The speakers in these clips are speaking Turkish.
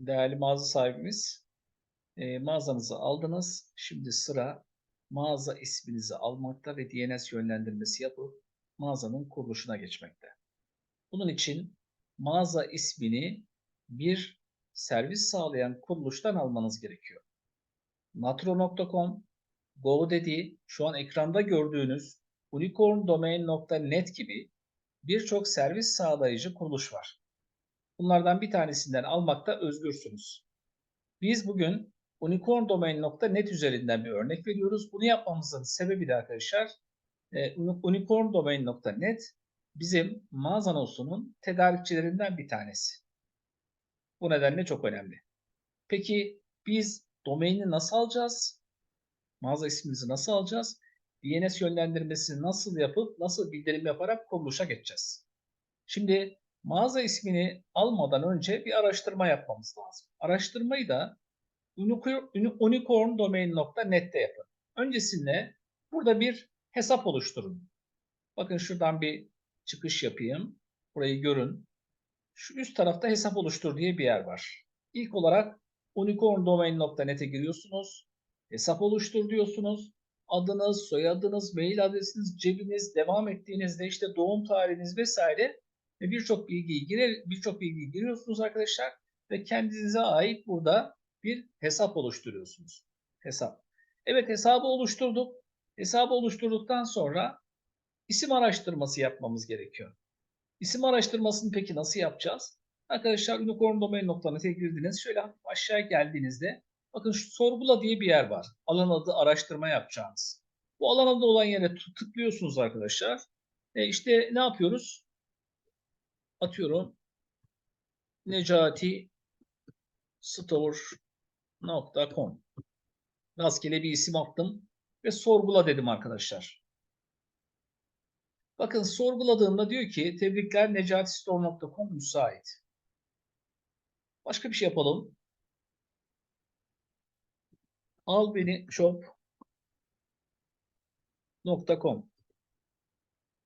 Değerli mağaza sahibimiz, e, mağazanızı aldınız. Şimdi sıra mağaza isminizi almakta ve DNS yönlendirmesi yapıp mağazanın kuruluşuna geçmekte. Bunun için mağaza ismini bir servis sağlayan kuruluştan almanız gerekiyor. natro.com, GoDaddy, şu an ekranda gördüğünüz unicorndomain.net gibi birçok servis sağlayıcı kuruluş var. Bunlardan bir tanesinden almakta özgürsünüz. Biz bugün unicorndomain.net üzerinden bir örnek veriyoruz. Bunu yapmamızın sebebi de arkadaşlar e, unicorndomain.net bizim mağazanosunun tedarikçilerinden bir tanesi. Bu nedenle çok önemli. Peki biz domaini nasıl alacağız? Mağaza ismimizi nasıl alacağız? DNS yönlendirmesini nasıl yapıp nasıl bildirim yaparak kuruluşa geçeceğiz? Şimdi mağaza ismini almadan önce bir araştırma yapmamız lazım. Araştırmayı da unicorndomain.net'te yapın. Öncesinde burada bir hesap oluşturun. Bakın şuradan bir çıkış yapayım. Burayı görün. Şu üst tarafta hesap oluştur diye bir yer var. İlk olarak unicorndomain.net'e giriyorsunuz. Hesap oluştur diyorsunuz. Adınız, soyadınız, mail adresiniz, cebiniz, devam ettiğinizde işte doğum tarihiniz vesaire ve birçok bilgiyi girer, birçok bilgiyi giriyorsunuz arkadaşlar ve kendinize ait burada bir hesap oluşturuyorsunuz. Hesap. Evet hesabı oluşturduk. Hesabı oluşturduktan sonra isim araştırması yapmamız gerekiyor. İsim araştırmasını peki nasıl yapacağız? Arkadaşlar unicorndomain.net'e girdiniz. Şöyle aşağı geldiğinizde bakın şu sorgula diye bir yer var. Alan adı araştırma yapacağınız. Bu alan adı olan yere tıklıyorsunuz arkadaşlar. E işte ne yapıyoruz? Atıyorum Necati Store.com Rastgele bir isim attım ve sorgula dedim arkadaşlar. Bakın sorguladığımda diyor ki tebrikler necatistor.com müsait. Başka bir şey yapalım. Al beni shop.com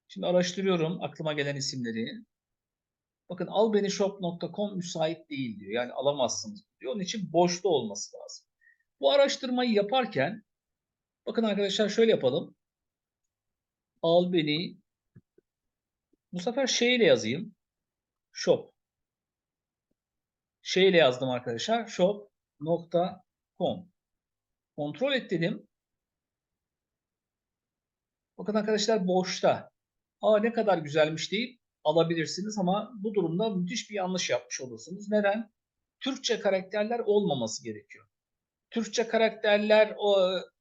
Şimdi araştırıyorum aklıma gelen isimleri. Bakın albenishop.com müsait değil diyor. Yani alamazsınız diyor. Onun için boşta olması lazım. Bu araştırmayı yaparken bakın arkadaşlar şöyle yapalım. Albeni bu sefer şeyle yazayım. Shop. Şeyle yazdım arkadaşlar. Shop.com Kontrol et dedim. Bakın arkadaşlar boşta. Aa ne kadar güzelmiş deyip alabilirsiniz ama bu durumda müthiş bir yanlış yapmış olursunuz. Neden? Türkçe karakterler olmaması gerekiyor. Türkçe karakterler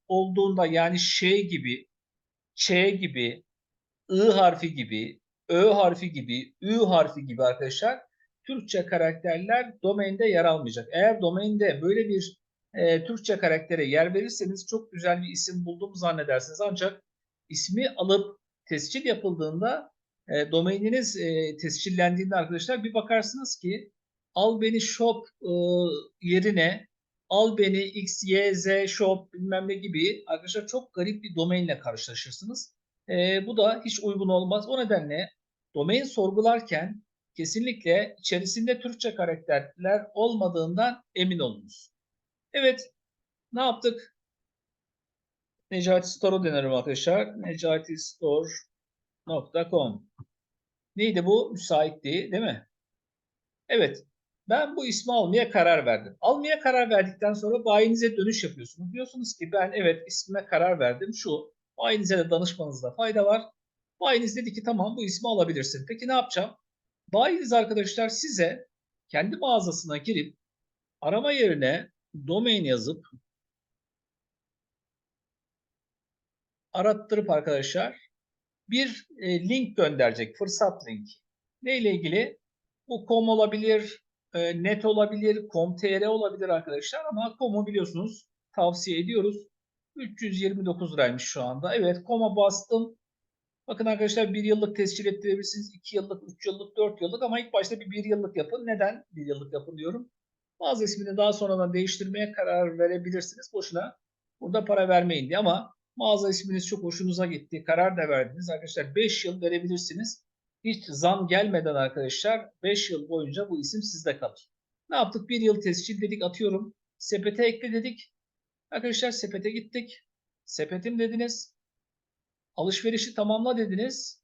olduğunda yani şey gibi, ç gibi, ı harfi gibi, ö harfi gibi, ü harfi gibi arkadaşlar Türkçe karakterler domainde yer almayacak. Eğer domainde böyle bir e, Türkçe karaktere yer verirseniz çok güzel bir isim bulduğumu zannedersiniz. Ancak ismi alıp tescil yapıldığında e, domaininiz e, tescillendiğinde arkadaşlar bir bakarsınız ki al beni shop e, yerine al beni x, y, z shop bilmem ne gibi arkadaşlar çok garip bir domainle karşılaşırsınız. E, bu da hiç uygun olmaz. O nedenle domain sorgularken kesinlikle içerisinde Türkçe karakterler olmadığından emin olunuz. Evet ne yaptık? Necati Store'u denerim arkadaşlar. Necati Store .com. Neydi bu? Müsaitti değil mi? Evet. Ben bu ismi almaya karar verdim. Almaya karar verdikten sonra bayinize dönüş yapıyorsunuz. Diyorsunuz ki ben evet ismime karar verdim. Şu bayinize de danışmanızda fayda var. Bayiniz dedi ki tamam bu ismi alabilirsin. Peki ne yapacağım? Bayiniz arkadaşlar size kendi mağazasına girip arama yerine domain yazıp arattırıp arkadaşlar bir e, link gönderecek. Fırsat linki. Ne ile ilgili? Bu com olabilir, e, net olabilir, com.tr olabilir arkadaşlar ama com'u biliyorsunuz tavsiye ediyoruz. 329 liraymış şu anda. Evet com'a bastım. Bakın arkadaşlar bir yıllık tescil ettirebilirsiniz. 2 yıllık, 3 yıllık, 4 yıllık ama ilk başta bir 1 yıllık yapın. Neden 1 yıllık yapın diyorum. Bazı ismini daha sonradan değiştirmeye karar verebilirsiniz. Boşuna burada para vermeyin diye ama Mağaza isminiz çok hoşunuza gitti. Karar da verdiniz. Arkadaşlar 5 yıl verebilirsiniz. Hiç zam gelmeden arkadaşlar 5 yıl boyunca bu isim sizde kalır. Ne yaptık? Bir yıl tescil dedik atıyorum. Sepete ekle dedik. Arkadaşlar sepete gittik. Sepetim dediniz. Alışverişi tamamla dediniz.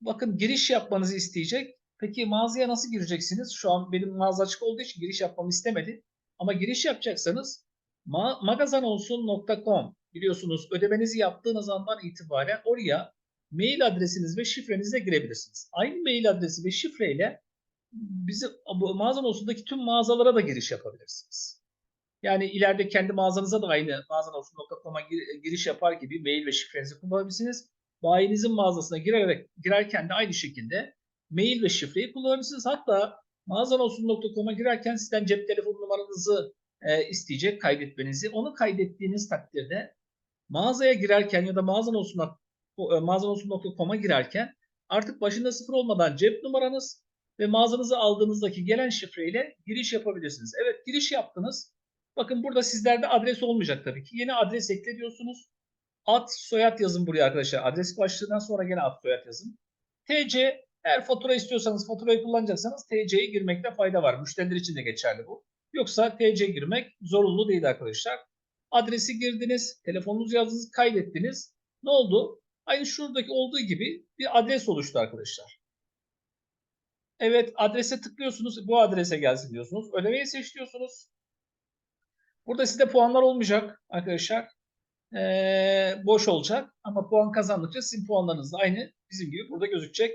Bakın giriş yapmanızı isteyecek. Peki mağazaya nasıl gireceksiniz? Şu an benim mağaza açık olduğu için giriş yapmamı istemedi. Ama giriş yapacaksanız ma magazanolsun.com biliyorsunuz ödemenizi yaptığınız andan itibaren oraya mail adresiniz ve şifrenizle girebilirsiniz. Aynı mail adresi ve şifreyle bizi mağazan olsundaki tüm mağazalara da giriş yapabilirsiniz. Yani ileride kendi mağazanıza da aynı mağazanolsun.com'a giriş yapar gibi mail ve şifrenizi kullanabilirsiniz. Bayinizin mağazasına girerek girerken de aynı şekilde mail ve şifreyi kullanabilirsiniz. Hatta mağazanolsun.com'a girerken sizden cep telefon numaranızı e, isteyecek kaydetmenizi. Onu kaydettiğiniz takdirde mağazaya girerken ya da mağazanolsun.com'a girerken artık başında sıfır olmadan cep numaranız ve mağazanızı aldığınızdaki gelen şifreyle giriş yapabilirsiniz. Evet giriş yaptınız. Bakın burada sizlerde adres olmayacak tabii ki. Yeni adres ekle diyorsunuz. Ad soyad yazın buraya arkadaşlar. Adres başlığından sonra gene ad soyad yazın. TC eğer fatura istiyorsanız faturayı kullanacaksanız TC'ye girmekte fayda var. Müşteriler için de geçerli bu. Yoksa TC girmek zorunlu değil arkadaşlar. Adresi girdiniz, telefonunuz yazdınız, kaydettiniz. Ne oldu? Aynı şuradaki olduğu gibi bir adres oluştu arkadaşlar. Evet adrese tıklıyorsunuz. Bu adrese gelsin diyorsunuz. Ödemeyi seçiyorsunuz. Burada sizde puanlar olmayacak arkadaşlar. Ee, boş olacak. Ama puan kazandıkça sizin puanlarınız da aynı bizim gibi burada gözükecek.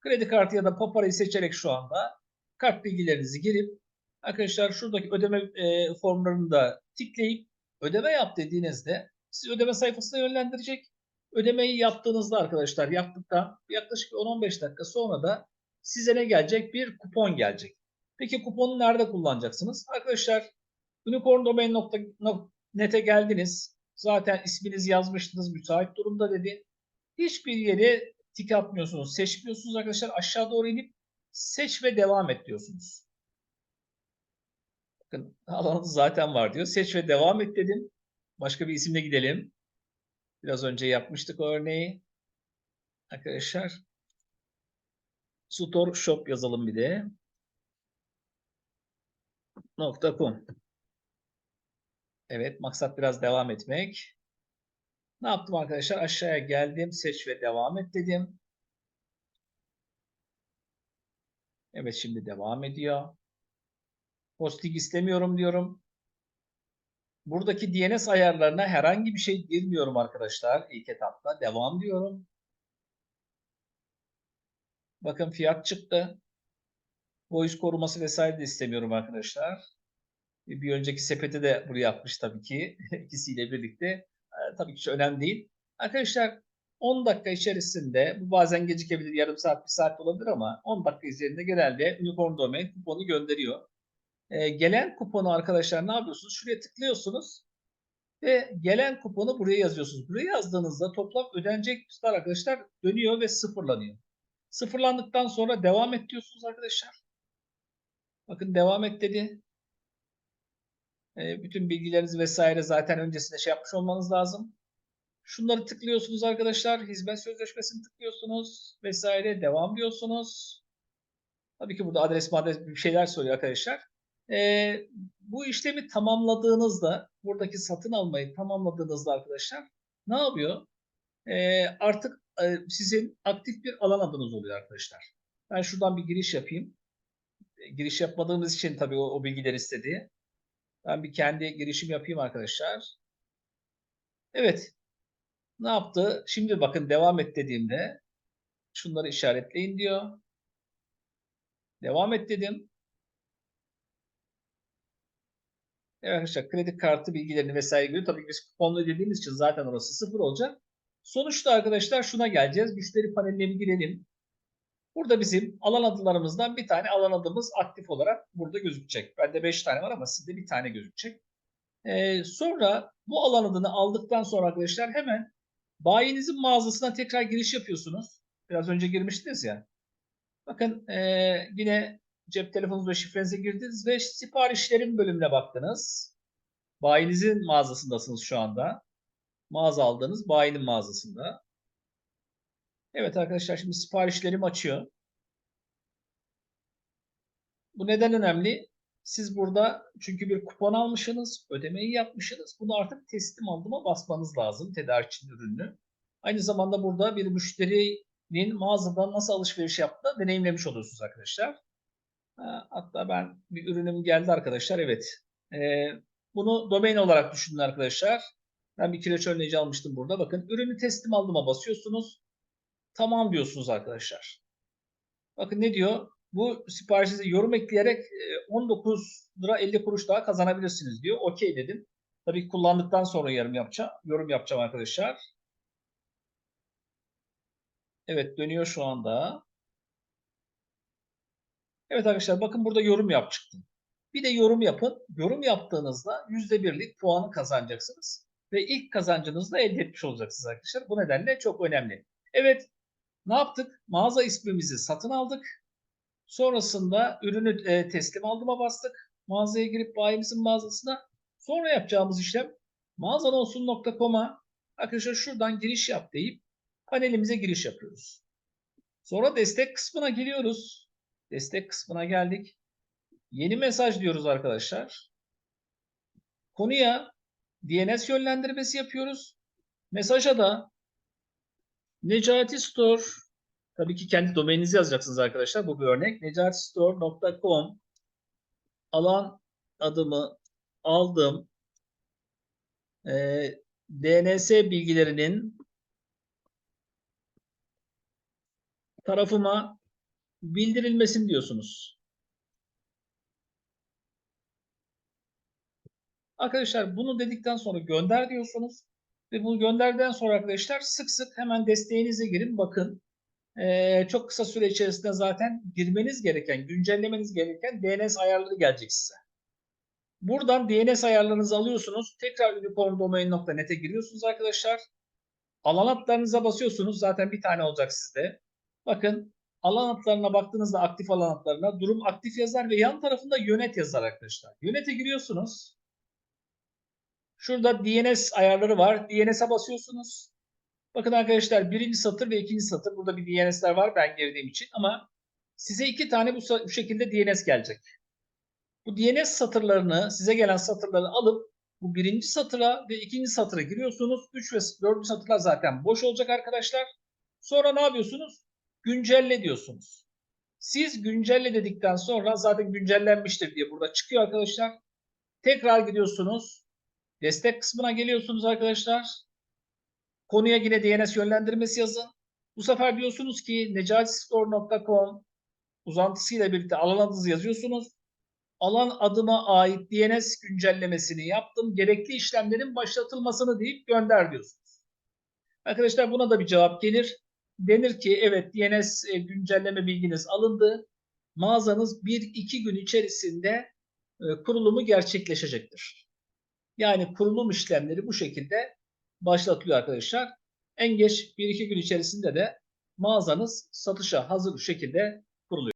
Kredi kartı ya da paparayı seçerek şu anda kart bilgilerinizi girip arkadaşlar şuradaki ödeme e, formlarını da tıklayıp ödeme yap dediğinizde sizi ödeme sayfasına yönlendirecek. Ödemeyi yaptığınızda arkadaşlar yaptıktan yaklaşık 10-15 dakika sonra da size ne gelecek? Bir kupon gelecek. Peki kuponu nerede kullanacaksınız? Arkadaşlar unicorndomain.net'e geldiniz. Zaten isminizi yazmıştınız müsait durumda dedi. Hiçbir yere tik atmıyorsunuz. Seçmiyorsunuz arkadaşlar. Aşağı doğru inip seç ve devam et diyorsunuz. Bakın alanınız zaten var diyor. Seç ve devam et dedim. Başka bir isimle gidelim. Biraz önce yapmıştık o örneği. Arkadaşlar Store Shop yazalım bir de. .com Evet, maksat biraz devam etmek. Ne yaptım arkadaşlar? Aşağıya geldim. Seç ve devam et dedim. Evet, şimdi devam ediyor. Hosting istemiyorum diyorum. Buradaki DNS ayarlarına herhangi bir şey girmiyorum arkadaşlar ilk etapta. Devam diyorum. Bakın fiyat çıktı. Voice koruması vesaire de istemiyorum arkadaşlar. Bir önceki sepeti de buraya yapmış tabii ki. ikisiyle birlikte. Ee, tabii ki önemli değil. Arkadaşlar 10 dakika içerisinde bu bazen gecikebilir yarım saat bir saat olabilir ama 10 dakika üzerinde genelde Unicorn Domain kuponu gönderiyor. Ee, gelen kuponu arkadaşlar ne yapıyorsunuz? Şuraya tıklıyorsunuz ve gelen kuponu buraya yazıyorsunuz. Buraya yazdığınızda toplam ödenecek tutar arkadaşlar dönüyor ve sıfırlanıyor. Sıfırlandıktan sonra devam et diyorsunuz arkadaşlar. Bakın devam et dedi. E, bütün bilgileriniz vesaire zaten öncesinde şey yapmış olmanız lazım. Şunları tıklıyorsunuz arkadaşlar. Hizmet sözleşmesini tıklıyorsunuz vesaire. Devam diyorsunuz. Tabii ki burada adres adres bir şeyler söylüyor arkadaşlar. E, bu işlemi tamamladığınızda buradaki satın almayı tamamladığınızda arkadaşlar ne yapıyor? E, artık e, sizin aktif bir alan adınız oluyor arkadaşlar. Ben şuradan bir giriş yapayım. Giriş yapmadığımız için tabii o, o bilgiler istedi. Ben bir kendi girişim yapayım arkadaşlar. Evet. Ne yaptı? Şimdi bakın devam et dediğimde şunları işaretleyin diyor. Devam et dedim. Evet arkadaşlar kredi kartı bilgilerini vesaire giriyor. Tabii biz kuponlu dediğimiz için zaten orası sıfır olacak. Sonuçta arkadaşlar şuna geleceğiz. Müşteri paneline bir girelim. Burada bizim alan adılarımızdan bir tane alan adımız aktif olarak burada gözükecek. Bende 5 tane var ama sizde bir tane gözükecek. Ee, sonra bu alan adını aldıktan sonra arkadaşlar hemen bayinizin mağazasına tekrar giriş yapıyorsunuz. Biraz önce girmiştiniz ya. Bakın e, yine cep telefonunuz ve şifrenize girdiniz ve siparişlerin bölümüne baktınız. Bayinizin mağazasındasınız şu anda. Mağaza aldığınız bayinin mağazasında. Evet arkadaşlar şimdi siparişlerim açıyor. Bu neden önemli? Siz burada çünkü bir kupon almışsınız, ödemeyi yapmışsınız. Bunu artık teslim aldıma basmanız lazım tedarikçinin ürünü. Aynı zamanda burada bir müşterinin mağazadan nasıl alışveriş yaptığını deneyimlemiş oluyorsunuz arkadaşlar. Ha, Hatta ben bir ürünüm geldi arkadaşlar. Evet. Ee, bunu domain olarak düşünün arkadaşlar. Ben bir kireç önleyici almıştım burada. Bakın ürünü teslim aldıma basıyorsunuz. Tamam diyorsunuz arkadaşlar. Bakın ne diyor? Bu siparişinize yorum ekleyerek e, 19 lira 50 kuruş daha kazanabilirsiniz diyor. Okey dedim. Tabii kullandıktan sonra yorum yapacağım. Yorum yapacağım arkadaşlar. Evet dönüyor şu anda. Evet arkadaşlar bakın burada yorum yap çıktı. Bir de yorum yapın. Yorum yaptığınızda %1'lik puanı kazanacaksınız. Ve ilk kazancınızı da elde etmiş olacaksınız arkadaşlar. Bu nedenle çok önemli. Evet ne yaptık? Mağaza ismimizi satın aldık. Sonrasında ürünü e, teslim aldıma bastık. Mağazaya girip bayimizin mağazasına. Sonra yapacağımız işlem mağazanolsun.com'a arkadaşlar şuradan giriş yap deyip panelimize giriş yapıyoruz. Sonra destek kısmına giriyoruz. Destek kısmına geldik. Yeni mesaj diyoruz arkadaşlar. Konuya DNS yönlendirmesi yapıyoruz. Mesaja da Necati Store tabii ki kendi domaininizi yazacaksınız arkadaşlar. Bu bir örnek. necatisstore.com alan adımı aldım. Ee, DNS bilgilerinin tarafıma bildirilmesin diyorsunuz. Arkadaşlar bunu dedikten sonra gönder diyorsunuz. Ve bunu gönderden sonra arkadaşlar sık sık hemen desteğinize girin. Bakın ee, çok kısa süre içerisinde zaten girmeniz gereken, güncellemeniz gereken DNS ayarları gelecek size. Buradan DNS ayarlarınızı alıyorsunuz. Tekrar unicorndomain.net'e giriyorsunuz arkadaşlar. Alan adlarınıza basıyorsunuz. Zaten bir tane olacak sizde. Bakın alan adlarına baktığınızda aktif alan adlarına durum aktif yazar ve yan tarafında yönet yazar arkadaşlar. Yönete giriyorsunuz. Şurada DNS ayarları var. DNS'e basıyorsunuz. Bakın arkadaşlar birinci satır ve ikinci satır. Burada bir DNS'ler var ben girdiğim için ama size iki tane bu, bu şekilde DNS gelecek. Bu DNS satırlarını size gelen satırları alıp bu birinci satıra ve ikinci satıra giriyorsunuz. Üç ve dördüncü satırlar zaten boş olacak arkadaşlar. Sonra ne yapıyorsunuz? Güncelle diyorsunuz. Siz güncelle dedikten sonra zaten güncellenmiştir diye burada çıkıyor arkadaşlar. Tekrar gidiyorsunuz. Destek kısmına geliyorsunuz arkadaşlar. Konuya yine DNS yönlendirmesi yazın. Bu sefer diyorsunuz ki necatisstore.com uzantısıyla birlikte alan adınızı yazıyorsunuz. Alan adıma ait DNS güncellemesini yaptım. Gerekli işlemlerin başlatılmasını deyip gönder diyorsunuz. Arkadaşlar buna da bir cevap gelir. Denir ki evet DNS e, güncelleme bilginiz alındı. Mağazanız 1-2 gün içerisinde e, kurulumu gerçekleşecektir. Yani kurulum işlemleri bu şekilde başlatılıyor arkadaşlar. En geç 1-2 gün içerisinde de mağazanız satışa hazır şekilde kuruluyor.